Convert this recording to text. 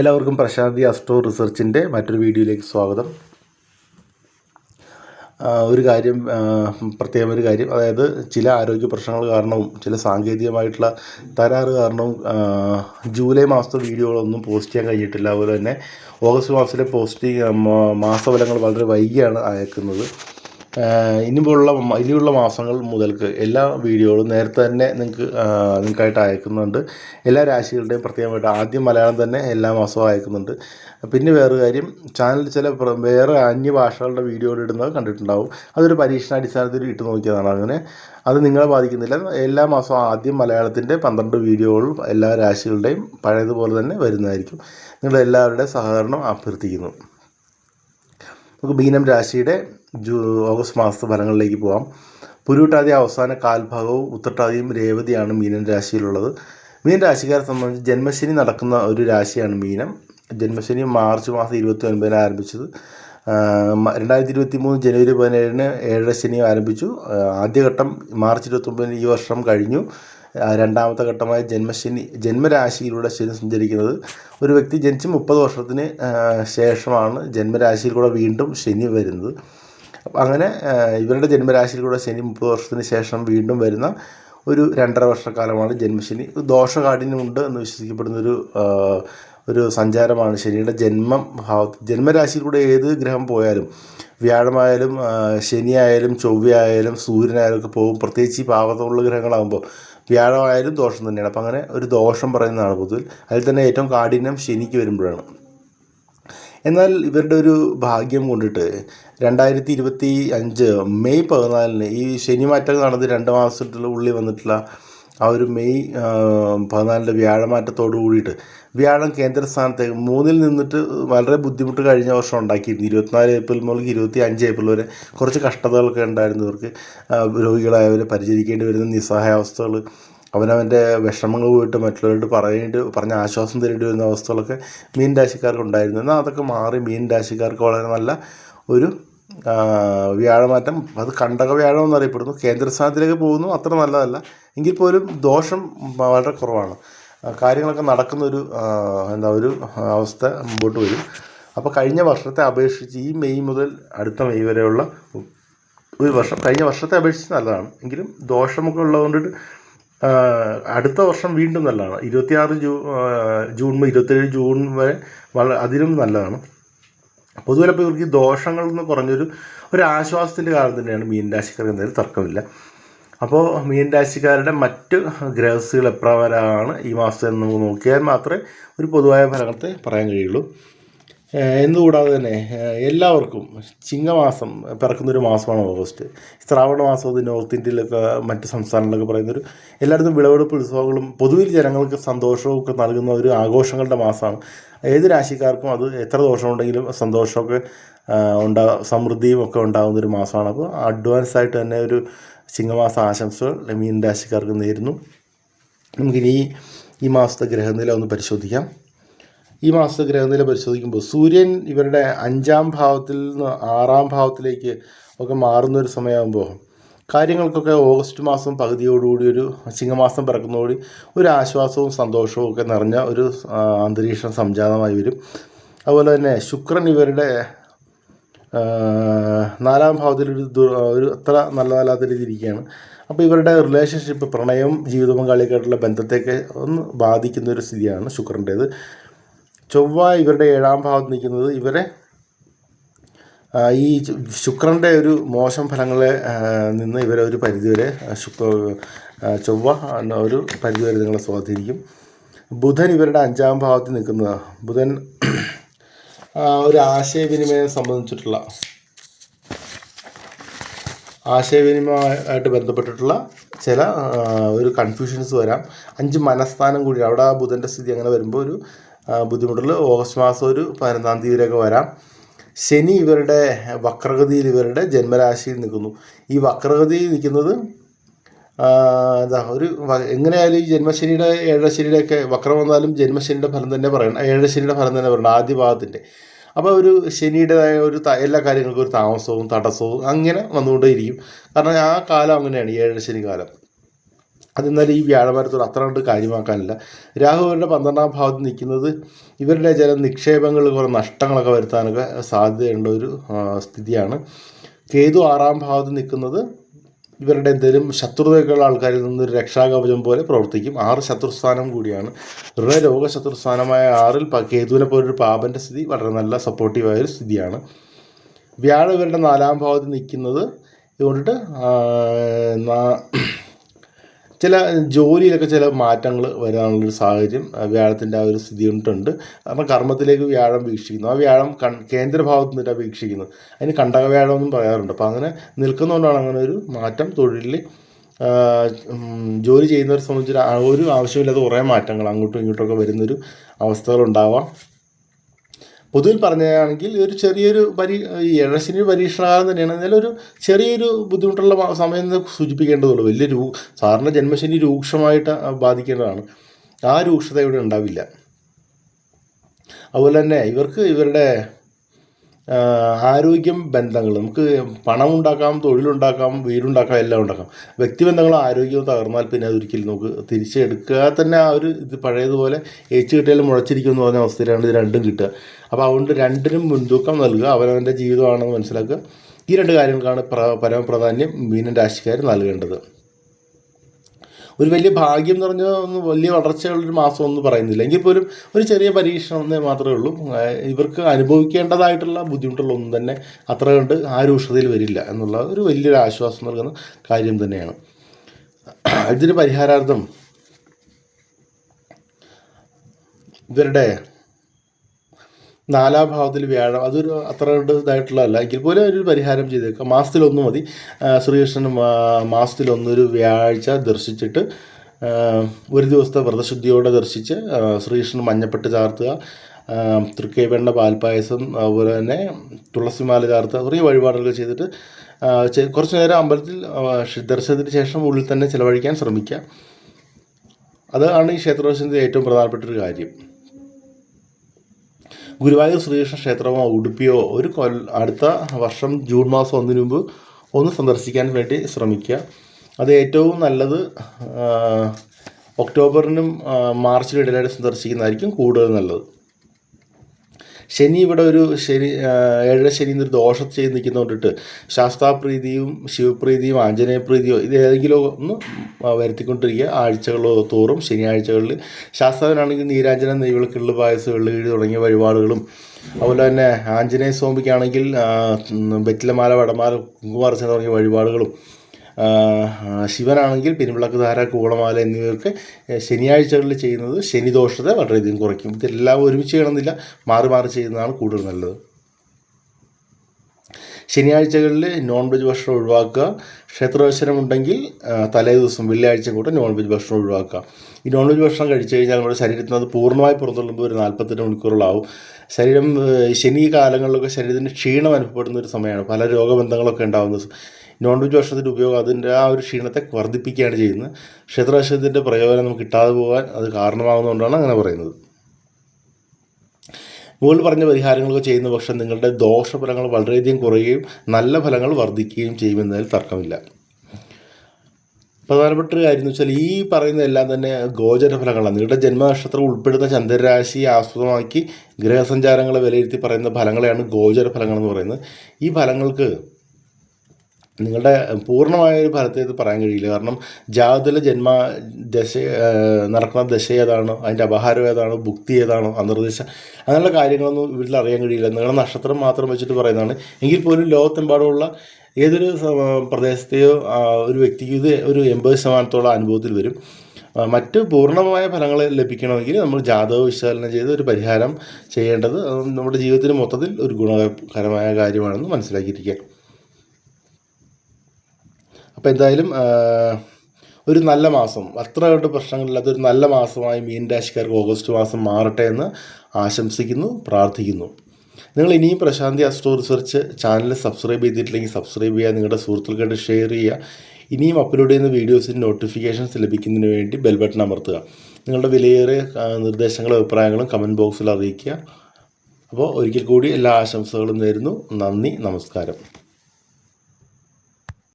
എല്ലാവർക്കും പ്രശാന്തി അസ്ട്രോ റിസർച്ചിന്റെ മറ്റൊരു വീഡിയോയിലേക്ക് സ്വാഗതം. ഒരു കാര്യം പ്രത്യേകം ഒരു കാര്യം അതായത് ചില ആരോഗ്യ പ്രശ്നങ്ങൾ കാരണവും ചില സാങ്കേതികമായിട്ടുള്ള തരാറ് കാരണവും ജൂലൈ മാസത്തെ വീഡിയോകളൊന്നും പോസ്റ്റ് ചെയ്യാൻ കഴിഞ്ഞിട്ടില്ല. അതുപോലെ തന്നെ ഓഗസ്റ്റ് മാസത്തിലെ പോസ്റ്റ് മാസഫലങ്ങൾ വളരെ വൈകിയാണ് അയക്കുന്നത്. ഇനിയുള്ള ഇനിയുള്ള മാസങ്ങൾ മുതൽക്ക് എല്ലാ വീഡിയോകളും നേരത്തെ തന്നെ നിങ്ങൾക്ക് നിങ്ങൾക്കായിട്ട് അയക്കുന്നുണ്ട്. എല്ലാ രാശികളുടെയും പ്രത്യേകമായിട്ട് ആദ്യം മലയാളം തന്നെ എല്ലാ മാസവും അയക്കുന്നുണ്ട്. പിന്നെ വേറെ കാര്യം ചാനലിൽ ചില വേറെ അന്യഭാഷകളുടെ വീഡിയോകൾ ഇടുന്നത് കണ്ടിട്ടുണ്ടാവും. അതൊരു പരീക്ഷണാടിസ്ഥാനത്തിൽ ഇട്ട് നോക്കിയതാണ് അങ്ങനെ. അത് നിങ്ങളെ ബാധിക്കുന്നില്ല. എല്ലാ മാസവും ആദ്യം മലയാളത്തിന്റെ പന്ത്രണ്ട് വീഡിയോകളും എല്ലാ രാശികളുടെയും പഴയതുപോലെ തന്നെ വരുന്നതായിരിക്കും. നിങ്ങളുടെ എല്ലാവരുടെയും സഹകരണം അഭ്യർത്ഥിക്കുന്നു. നമുക്ക് മീനം രാശിയുടെ ജൂ ഓഗസ്റ്റ് മാസത്തെ ഫലങ്ങളിലേക്ക് പോകാം പുരുട്ടാതി അവസാന കാൽഭാഗവും ഉത്രട്ടാതിയും രേവതിയാണ് മീനൻ രാശിയിലുള്ളത്. മീൻ രാശിക്കാരെ സംബന്ധിച്ച് ജന്മശനി നടക്കുന്ന ഒരു രാശിയാണ് മീനം. ജന്മശനി മാർച്ച് മാസം ഇരുപത്തി ഒൻപതിന് ആരംഭിച്ചത്. രണ്ടായിരത്തി ഇരുപത്തി മൂന്ന് ജനുവരി പതിനേഴിന് ഏഴര ശനി ആരംഭിച്ചു. ആദ്യഘട്ടം മാർച്ച് ഇരുപത്തൊമ്പതിന് ഈ വർഷം കഴിഞ്ഞു. രണ്ടാമത്തെ ഘട്ടമായ ജന്മശനി ജന്മരാശിയിലൂടെ ശനി സഞ്ചരിക്കുന്നത്. ഒരു വ്യക്തി ജനിച്ച് മുപ്പത് വർഷത്തിന് ശേഷമാണ് ജന്മരാശിയിലൂടെ വീണ്ടും ശനി വരുന്നത്. അങ്ങനെ ഇവരുടെ ജന്മരാശിയിൽ കൂടെ ശനി മുപ്പത് വർഷത്തിന് ശേഷം വീണ്ടും വരുന്ന ഒരു രണ്ടര വർഷക്കാലമാണ് ജന്മശനി. ദോഷകാഠിന്യമുണ്ട് എന്ന് വിശ്വസിക്കപ്പെടുന്നൊരു ഒരു സഞ്ചാരമാണ് ശനിയുടെ ജന്മം ഭാവത്ത് ജന്മരാശിയിലൂടെ ഏത് ഗ്രഹം പോയാലും വ്യാഴമായാലും ശനിയായാലും ചൊവ്വയായാലും സൂര്യനായാലും ഒക്കെ പോകും. പ്രത്യേകിച്ച് ഈ പാവത്തുള്ള ഗ്രഹങ്ങളാകുമ്പോൾ വ്യാഴമായാലും ദോഷം തന്നെയാണ്. അപ്പം അങ്ങനെ ഒരു ദോഷം പറയുന്നതാണ് പൊതുവിൽ. അതിൽ തന്നെ ഏറ്റവും കാഠിന്യം ശനിക്ക് വരുമ്പോഴാണ്. എന്നാൽ ഇവരുടെ ഒരു ഭാഗ്യം കൊണ്ടിട്ട് രണ്ടായിരത്തി ഇരുപത്തി അഞ്ച് മെയ് പതിനാലിന് ഈ ശനിമാറ്റം നടന്ന് രണ്ട് മാസത്തിലുള്ള ഉള്ളിൽ വന്നിട്ടുള്ള ആ ഒരു മെയ് പതിനാലിന്റെ വ്യാഴമാറ്റത്തോട് കൂടിയിട്ട് വ്യാഴം കേന്ദ്രസ്ഥാനത്തേക്ക് മൂന്നിൽ നിന്നിട്ട് വളരെ ബുദ്ധിമുട്ട് കഴിഞ്ഞ വർഷം ഉണ്ടാക്കിയിരുന്നു. ഇരുപത്തിനാല് ഏപ്രിൽ മുതൽ ഇരുപത്തി അഞ്ച് ഏപ്രിൽ വരെ കുറച്ച് കഷ്ടതകളൊക്കെ ഉണ്ടായിരുന്നു ഇവർക്ക്. രോഗികളായവർ രോഗികളായവരെ പരിചരിക്കേണ്ടി വരുന്ന നിസ്സഹായാവസ്ഥകൾ അവനവന്റെ വിഷമങ്ങൾ പോയിട്ട് മറ്റുള്ളവരോട് പറയേണ്ടി പറഞ്ഞ ആശ്വാസം തരേണ്ടി വരുന്ന അവസ്ഥകളൊക്കെ മീൻ രാശിക്കാർക്ക് ഉണ്ടായിരുന്നു. എന്നാൽ അതൊക്കെ മാറി മീൻ രാശിക്കാർക്ക് വളരെ നല്ല ഒരു വ്യാഴമാറ്റം അത് കണ്ടക വ്യാഴം എന്നറിയപ്പെടുന്നു. കേന്ദ്രസ്ഥാനത്തിലേക്ക് പോകുന്നു അത്ര നല്ലതല്ല. എങ്കിൽ പോലും ദോഷം വളരെ കുറവാണ്. കാര്യങ്ങളൊക്കെ നടക്കുന്ന ഒരു എന്താ ഒരു അവസ്ഥ മുമ്പോട്ട് വരും. അപ്പോൾ കഴിഞ്ഞ വർഷത്തെ അപേക്ഷിച്ച് ഈ മെയ് മുതൽ അടുത്ത മെയ് വരെയുള്ള ഒരു വർഷം കഴിഞ്ഞ വർഷത്തെ അപേക്ഷിച്ച് നല്ലതാണ്. എങ്കിലും ദോഷമൊക്കെ ഉള്ളതുകൊണ്ട് അടുത്ത വർഷം വീണ്ടും നല്ലതാണ്. ഇരുപത്തിയാറ് ജൂ ജൂൺ ഇരുപത്തേഴ് ജൂൺ വരെ വളരെ അതിലും നല്ലതാണ്. പൊതുവെ അപ്പോൾ ഇവർക്ക് ഈ ദോഷങ്ങളിൽ നിന്ന് കുറഞ്ഞൊരു ഒരു ആശ്വാസത്തിന്റെ കാലം തന്നെയാണ് മീൻ രാശിക്കാർ എന്തായാലും തർക്കമില്ല. അപ്പോൾ മീൻ രാശിക്കാരുടെ മറ്റ് ഗ്രഹസ്ഥികൾ എപ്രകാരമാണ് ഈ മാസത്തിൽ നമുക്ക് നോക്കിയാൽ മാത്രമേ ഒരു പൊതുവായ ഫലത്തെ പറയാൻ കഴിയുള്ളൂ. എന്നുകൂടാതെ തന്നെ എല്ലാവർക്കും ചിങ്ങമാസം പിറക്കുന്നൊരു മാസമാണ് ഓഗസ്റ്റ്. ശ്രാവണ മാസം അത് നോർത്ത് ഇന്ത്യയിലൊക്കെ മറ്റ് സംസ്ഥാനങ്ങളിലൊക്കെ പറയുന്നൊരു എല്ലായിടത്തും വിളവെടുപ്പ് ഉത്സവങ്ങളും പൊതുവിൽ ജനങ്ങൾക്ക് സന്തോഷവും ഒക്കെ നൽകുന്ന ഒരു ആഘോഷങ്ങളുടെ മാസമാണ്. ഏത് രാശിക്കാർക്കും അത് എത്ര ദോഷമുണ്ടെങ്കിലും സന്തോഷമൊക്കെ ഉണ്ടാ സമൃദ്ധിയും ഒക്കെ ഉണ്ടാകുന്ന ഒരു മാസമാണ്. അപ്പോൾ അഡ്വാൻസ് ആയിട്ട് തന്നെ ഒരു ചിങ്ങമാസ ആശംസകൾ മീൻ രാശിക്കാർക്ക് നേരുന്നു. നമുക്കിനി ഈ മാസത്തെ ഗ്രഹനില ഒന്ന് പരിശോധിക്കാം. ഈ മാസത്തെ ഗ്രഹനില പരിശോധിക്കുമ്പോൾ സൂര്യൻ ഇവരുടെ അഞ്ചാം ഭാവത്തിൽ നിന്ന് ആറാം ഭാവത്തിലേക്ക് ഒക്കെ മാറുന്ന ഒരു സമയമാകുമ്പോൾ കാര്യങ്ങൾക്കൊക്കെ ഓഗസ്റ്റ് മാസം പകുതിയോടുകൂടി ഒരു ചിങ്ങമാസം പിറക്കുന്നതോടി ഒരു ആശ്വാസവും സന്തോഷവും ഒക്കെ നിറഞ്ഞ ഒരു അന്തരീക്ഷം സംജാതമായി വരും. അതുപോലെ തന്നെ ശുക്രൻ ഇവരുടെ നാലാം ഭാവത്തിൽ ഒരു ഒരു അത്ര നല്ലതല്ലാത്ത രീതിയിൽ ഇരിക്കുകയാണ്. അപ്പോൾ ഇവരുടെ റിലേഷൻഷിപ്പ് പ്രണയം ജീവിത പങ്കാളിയൊക്കെയായിട്ടുള്ള ബന്ധത്തെയൊക്കെ ഒന്ന് ബാധിക്കുന്ന ഒരു സ്ഥിതിയാണ് ശുക്രന്റേത്. ചൊവ്വ ഇവരുടെ ഏഴാം ഭാവത്ത് നിൽക്കുന്നത് ഇവരെ ഈ ശുക്രന്റെ ഒരു മോശം ഫലങ്ങളെ നിന്ന് ഇവരെ ഒരു പരിധിവരെ ശുക്ര ചൊവ്വ ഒരു പരിധിവരെ നിങ്ങളെ സ്വാധീനിക്കും. ബുധൻ ഇവരുടെ അഞ്ചാം ഭാവത്തിൽ നിൽക്കുന്നത്. ബുധൻ ഒരു ആശയവിനിമയം സംബന്ധിച്ചിട്ടുള്ള ആശയവിനിമയമായിട്ട് ബന്ധപ്പെട്ടിട്ടുള്ള ചില ഒരു കൺഫ്യൂഷൻസ് വരാം. അഞ്ച് മനസ്ഥാനം കൂടി അവിടെ ആ ബുധന്റെ സ്ഥിതി അങ്ങനെ വരുമ്പോൾ ഒരു ആ, ബുദ്ധിമുട്ടുകൾ ഓഗസ്റ്റ് മാസം ഒരു പതിനൊന്നാം തീയതി വരെയൊക്കെ വരാം. ശനി ഇവരുടെ വക്രഗതിയിൽ ഇവരുടെ ജന്മരാശിയിൽ നിൽക്കുന്നു. ഈ വക്രഗതിയിൽ നിൽക്കുന്നത് എന്താ ഒരു എങ്ങനെയായാലും ഈ ജന്മശനിയുടെ ഏഴശനിയുടെയൊക്കെ വക്രം വന്നാലും ജന്മശനിയുടെ ഫലം തന്നെ പറയണം. ഏഴശനിയുടെ ഫലം തന്നെ പറയണം ആദ്യ ഭാഗത്തിന്റെ. അപ്പോൾ ഒരു ശനിയുടേതായ ഒരു എല്ലാ കാര്യങ്ങൾക്കും ഒരു താമസവും തടസ്സവും അങ്ങനെ വന്നുകൊണ്ടേയിരിക്കും. കാരണം ആ കാലം അങ്ങനെയാണ് ഈ ഏഴശനി കാലം. അതെന്നാൽ ഈ വ്യാഴമരത്തോട് അത്ര കണ്ട് കാര്യമാക്കാനില്ല. രാഹു അവരുടെ പന്ത്രണ്ടാം ഭാവത്ത് നിൽക്കുന്നത് ഇവരുടെ ചില നിക്ഷേപങ്ങൾ കുറേ നഷ്ടങ്ങളൊക്കെ വരുത്താനൊക്കെ സാധ്യതയുള്ള ഒരു സ്ഥിതിയാണ്. കേതു ആറാം ഭാവത്ത് നിൽക്കുന്നത് ഇവരുടെ എന്തെങ്കിലും ശത്രുതയൊക്കെയുള്ള ആൾക്കാരിൽ നിന്ന് ഒരു രക്ഷാകവചം പോലെ പ്രവർത്തിക്കും. ആറ് ശത്രുസ്ഥാനം കൂടിയാണ്. ഇവരുടെ രോഗശത്രുസ്ഥാനമായ ആറിൽ കേതുവിനെ പോലൊരു പാപന്റെ സ്ഥിതി വളരെ നല്ല സപ്പോർട്ടീവായ ഒരു സ്ഥിതിയാണ്. വ്യാഴം ഇവരുടെ നാലാം ഭാവത്ത് നിൽക്കുന്നത് ഇതുകൊണ്ടിട്ട് ചില ജോലിയിലൊക്കെ ചില മാറ്റങ്ങൾ വരാനുള്ളൊരു സാഹചര്യം വ്യാഴത്തിന്റെ ആ ഒരു സ്ഥിതി കൊണ്ടുണ്ട് കാരണം കർമ്മത്തിലേക്ക് വ്യാഴം വീക്ഷിക്കുന്നു. ആ വ്യാഴം കൺ കേന്ദ്രഭാവത്ത് നിന്നിട്ടാണ് വീക്ഷിക്കുന്നത്. അതിന് കണ്ടക വ്യാഴം എന്നും പറയാറുണ്ട്. അപ്പോൾ അങ്ങനെ നിൽക്കുന്നതുകൊണ്ടാണ് അങ്ങനെ ഒരു മാറ്റം. തൊഴിലിൽ ജോലി ചെയ്യുന്നവരെ സംബന്ധിച്ച് ഒരു ആവശ്യമില്ലാത്ത കുറേ മാറ്റങ്ങൾ അങ്ങോട്ടും ഇങ്ങോട്ടും ഒക്കെ വരുന്നൊരു അവസ്ഥകളുണ്ടാവാം. പൊതുവിൽ പറഞ്ഞാണെങ്കിൽ ഒരു ചെറിയൊരു പരി ഈ ഇഴശനി പരീക്ഷണകാലം തന്നെയാണ്. എന്നാലും ഒരു ചെറിയൊരു ബുദ്ധിമുട്ടുള്ള സമയം എന്ന് സൂചിപ്പിക്കേണ്ടതുള്ളൂ. വലിയ രൂ സാറിന്റെ ജന്മശനി രൂക്ഷമായിട്ട് ബാധിക്കേണ്ടതാണ്. ആ രൂക്ഷത ഇവിടെ ഉണ്ടാവില്ല. അതുപോലെ തന്നെ ഇവർക്ക് ഇവരുടെ ആരോഗ്യം ബന്ധങ്ങൾ നമുക്ക് പണം ഉണ്ടാക്കാം തൊഴിലുണ്ടാക്കാം വീടുണ്ടാക്കാം എല്ലാം ഉണ്ടാക്കാം. വ്യക്തിബന്ധങ്ങൾ ആരോഗ്യവും തകർന്നാൽ പിന്നെ അതൊരിക്കലും നമുക്ക് തിരിച്ചെടുക്കുക തന്നെ ആ ഒരു ഇത് പഴയതുപോലെ ഏച്ചു കിട്ടിയാലും മുളച്ചിരിക്കും എന്ന് പറഞ്ഞ അവസ്ഥയിലാണ് ഇത് രണ്ടും കിട്ടുക. അപ്പോൾ അതുകൊണ്ട് രണ്ടിനും മുൻതൂക്കം നൽകുക. അവനവന്റെ ജീവിതമാണെന്ന് മനസ്സിലാക്കുക. ഈ രണ്ട് കാര്യങ്ങൾക്കാണ് പ്ര പരമപ്രാധാന്യം മീനൻ രാശിക്കാർ നൽകേണ്ടത്. ഒരു വലിയ ഭാഗ്യം എന്ന് പറഞ്ഞാൽ ഒന്ന് വലിയ വളർച്ചയുള്ളൊരു മാസം ഒന്നും പറയുന്നില്ല. എങ്കിൽ പോലും ഒരു ചെറിയ പരീക്ഷണം എന്നേ മാത്രമേ ഉള്ളൂ. ഇവർക്ക് അനുഭവിക്കേണ്ടതായിട്ടുള്ള ബുദ്ധിമുട്ടുള്ള ഒന്നും തന്നെ അത്ര കണ്ട് ആ രൂക്ഷതയിൽ വരില്ല എന്നുള്ള ഒരു വലിയൊരു ആശ്വാസം നൽകുന്ന കാര്യം തന്നെയാണ്. ഇതിന് പരിഹാരാർത്ഥം. ഇവരുടെ നാലാം ഭാവത്തിൽ വ്യാഴം അതൊരു അത്ര ഇതായിട്ടുള്ളതല്ല. എങ്കിൽ പോലും ഒരു പരിഹാരം ചെയ്തേക്കാം മാസത്തിലൊന്ന് മതി. ശ്രീകൃഷ്ണൻ മാസത്തിലൊന്നൊരു വ്യാഴ്ച ദർശിച്ചിട്ട് ഒരു ദിവസത്തെ വ്രതശുദ്ധിയോടെ ദർശിച്ച് ശ്രീകൃഷ്ണൻ മഞ്ഞപ്പെട്ട് ചാർത്തുക തൃക്കൈവെണ്ണ പാൽപ്പായസം അതുപോലെ തന്നെ തുളസിമാല ചാർത്തുക തുടങ്ങിയ വഴിപാടുകൾ ചെയ്തിട്ട് കുറച്ച് നേരം അമ്പലത്തിൽ ദർശനത്തിന് ശേഷം ഉള്ളിൽ തന്നെ ചിലവഴിക്കാൻ ശ്രമിക്കുക. അതാണ് ഈ ക്ഷേത്രദർശനത്തിന്റെ ഏറ്റവും പ്രധാനപ്പെട്ട ഒരു കാര്യം. ഗുരുവായൂർ ശ്രീകൃഷ്ണ ക്ഷേത്രമോ ഉടുപ്പിയോ ഒരു കൊൽ അടുത്ത വർഷം ജൂൺ മാസം ഒന്നിനു മുമ്പ് ഒന്ന് സന്ദർശിക്കാൻ വേണ്ടി ശ്രമിക്കുക. അത് ഏറ്റവും നല്ലത് ഒക്ടോബറിനും മാർച്ചിനും ഇടയിലായിട്ട് സന്ദർശിക്കുന്നതായിരിക്കും കൂടുതൽ നല്ലത്. ശനി ഇവിടെ ഒരു ശനി ഏഴര ശനി എന്നൊരു ദോഷം ചെയ്ത് നിൽക്കുന്നതുകൊണ്ടിട്ട് ശാസ്താപ്രീതിയും ശിവപ്രീതിയും ആഞ്ജനേയപ്രീതിയോ ഇത് ഏതെങ്കിലും ഒന്ന് വരുത്തിക്കൊണ്ടിരിക്കുക. ആഴ്ചകളോ തോറും ശനിയാഴ്ചകളിൽ ശാസ്താവിനാണെങ്കിൽ നീരാഞ്ജന നെയ്വിളക്കുള്ള പായസം വെള്ളുകിഴി തുടങ്ങിയ വഴിപാടുകളും അതുപോലെ തന്നെ ആഞ്ജനേയ സ്വാമിക്കാണെങ്കിൽ വെറ്റിലമാല വടമാല കുങ്കുമാർച്ചന തുടങ്ങിയ വഴിപാടുകളും ശിവനാണെങ്കിൽ പിൻവിളക്ക് ധാര കൂളമാല എന്നിവയൊക്കെ ശനിയാഴ്ചകളിൽ ചെയ്യുന്നത് ശനിദോഷത്തെ വളരെയധികം കുറയ്ക്കും. ഇതെല്ലാം ഒരുമിച്ച് ചെയ്യണമെന്നില്ല. മാറി മാറി ചെയ്യുന്നതാണ് കൂടുതൽ നല്ലത്. ശനിയാഴ്ചകളിൽ നോൺ വെജ് ഭക്ഷണം ഒഴിവാക്കുക. ക്ഷേത്രദർശനം ഉണ്ടെങ്കിൽ തലേ ദിവസം വെള്ളിയാഴ്ച കൂടെ നോൺ വെജ് ഭക്ഷണം ഒഴിവാക്കുക. ഈ നോൺ വെജ് ഭക്ഷണം കഴിച്ചു കഴിഞ്ഞാൽ നമ്മുടെ ശരീരത്തിന് അത് പൂർണമായി പുറന്തള്ളുമ്പോൾ ഒരു നാൽപ്പത്തെട്ട് മണിക്കൂറുകളാവും. ശരീരം ശനി കാലങ്ങളിലൊക്കെ ശരീരത്തിന് ക്ഷീണം അനുഭവപ്പെടുന്ന ഒരു സമയമാണ്. പല രോഗബന്ധങ്ങളൊക്കെ ഉണ്ടാകുന്നത് നോൺ വെജ് ഭക്ഷണത്തിന്റെ ഉപയോഗം അതിന്റെ ആ ഒരു ക്ഷീണത്തെ വർദ്ധിപ്പിക്കുകയാണ് ചെയ്യുന്നത്. ക്ഷേത്രാശ്രയത്തിന്റെ പ്രയോജനം നമുക്ക് കിട്ടാതെ പോകാൻ അത് കാരണമാകുന്നതുകൊണ്ടാണ് അങ്ങനെ പറയുന്നത്. മുകളിൽ പറഞ്ഞ പരിഹാരങ്ങളൊക്കെ ചെയ്യുന്ന പക്ഷം നിങ്ങളുടെ ദോഷഫലങ്ങൾ വളരെയധികം കുറയുകയും നല്ല ഫലങ്ങൾ വർദ്ധിക്കുകയും ചെയ്യുമെന്നതിൽ തർക്കമില്ല. പ്രധാനപ്പെട്ട ഒരു കാര്യം എന്ന് വെച്ചാൽ ഈ പറയുന്ന എല്ലാം തന്നെ ഗോചര ഫലങ്ങളാണ്. നിങ്ങളുടെ ജന്മനക്ഷത്രം ഉൾപ്പെടുന്ന ചന്ദ്രരാശിയെ ആസ്പദമാക്കി ഗ്രഹസഞ്ചാരങ്ങളെ വിലയിരുത്തി പറയുന്ന ഫലങ്ങളെയാണ് ഗോചര ഫലങ്ങൾ എന്ന് പറയുന്നത്. ഈ ഫലങ്ങൾക്ക് നിങ്ങളുടെ പൂർണമായ ഒരു ഫലത്തെ ഇത് പറയാൻ കഴിയില്ല. കാരണം ജാതത്തിലെ ജന്മ ദശ നടക്കുന്ന ദശ ഏതാണോ അതിന്റെ അപഹാരം ഏതാണോ ഭുക്തി ഏതാണോ അന്തർദേശ അങ്ങനെയുള്ള കാര്യങ്ങളൊന്നും വീട്ടിൽ അറിയാൻ കഴിയില്ല. നിങ്ങളുടെ നക്ഷത്രം മാത്രം വെച്ചിട്ട് പറയുന്നതാണ്. എങ്കിൽ പോലും ലോകത്തെമ്പാടുമുള്ള ഏതൊരു പ്രദേശത്തെയോ ഒരു വ്യക്തിക്ക് ഇത് ഒരു എൺപത് ശതമാനത്തോളം അനുഭവത്തിൽ വരും. മറ്റ് പൂർണമായ ഫലങ്ങൾ ലഭിക്കണമെങ്കിൽ നമ്മൾ ജാതക വിശകലനം ചെയ്ത് ഒരു പരിഹാരം ചെയ്യേണ്ടത് നമ്മുടെ ജീവിതത്തിന് മൊത്തത്തിൽ ഒരു ഗുണകരമായ കാര്യമാണെന്ന് മനസ്സിലാക്കിയിരിക്കുക. അപ്പോൾ എന്തായാലും ഒരു നല്ല മാസം. അത്ര കണ്ട് പ്രശ്നങ്ങളില്ലാത്ത ഒരു നല്ല മാസമായി മീൻ രാശിക്കാർക്ക് ഓഗസ്റ്റ് മാസം മാറട്ടെ എന്ന് ആശംസിക്കുന്നു പ്രാർത്ഥിക്കുന്നു. നിങ്ങൾ ഇനിയും Prashanthi astro research channel subscribe ചെയ്തിട്ടില്ലെങ്കിൽ സബ്സ്ക്രൈബ് ചെയ്യുക നിങ്ങളുടെ സുഹൃത്തുക്കൾക്ക് ഷെയർ ചെയ്യുക. ഇനിയും അപ്ലോഡ് ചെയ്യുന്ന വീഡിയോസിന് നോട്ടിഫിക്കേഷൻസ് ലഭിക്കുന്നതിന് വേണ്ടി ബെൽ ബട്ടൺ അമർത്തുക. നിങ്ങളുടെ വിലയേറിയ നിർദ്ദേശങ്ങളും അഭിപ്രായങ്ങളും കമന്റ് ബോക്സിൽ അറിയിക്കുക. അപ്പോൾ ഒരിക്കൽ കൂടി എല്ലാ ആശംസകളും നേരുന്നു. നന്ദി നമസ്കാരം.